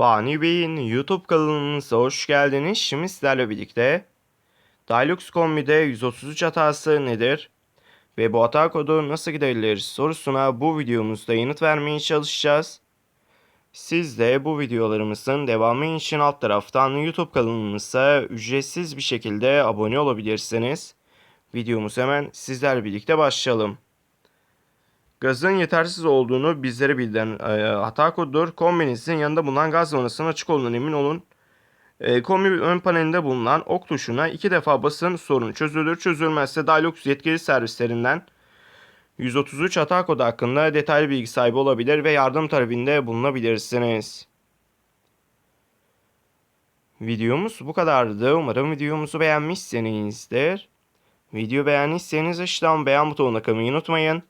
Fani Bey'in YouTube kanalımıza hoş geldiniz. Şimdi sizlerle birlikte Dilux Kombi'de 133 hatası nedir? Ve bu hata kodu nasıl giderilir sorusuna bu videomuzda yanıt vermeye çalışacağız. Siz de bu videolarımızın devamı için alt taraftan YouTube kanalımıza ücretsiz bir şekilde abone olabilirsiniz. Videomuz hemen sizlerle birlikte başlayalım. Gazın yetersiz olduğunu bizlere bildiren e, hata kodudur. Kombinizin yanında bulunan gaz vanasının açık olduğundan emin olun. E, kombi ön panelinde bulunan ok tuşuna iki defa basın sorun çözülür. Çözülmezse Dilux yetkili servislerinden 133 hata kodu hakkında detaylı bilgi sahibi olabilir ve yardım talebinde bulunabilirsiniz. Videomuz bu kadardı. Umarım videomuzu beğenmişsinizdir. Video beğendiyseniz aşağıdan beğen butonuna kılmayı unutmayın.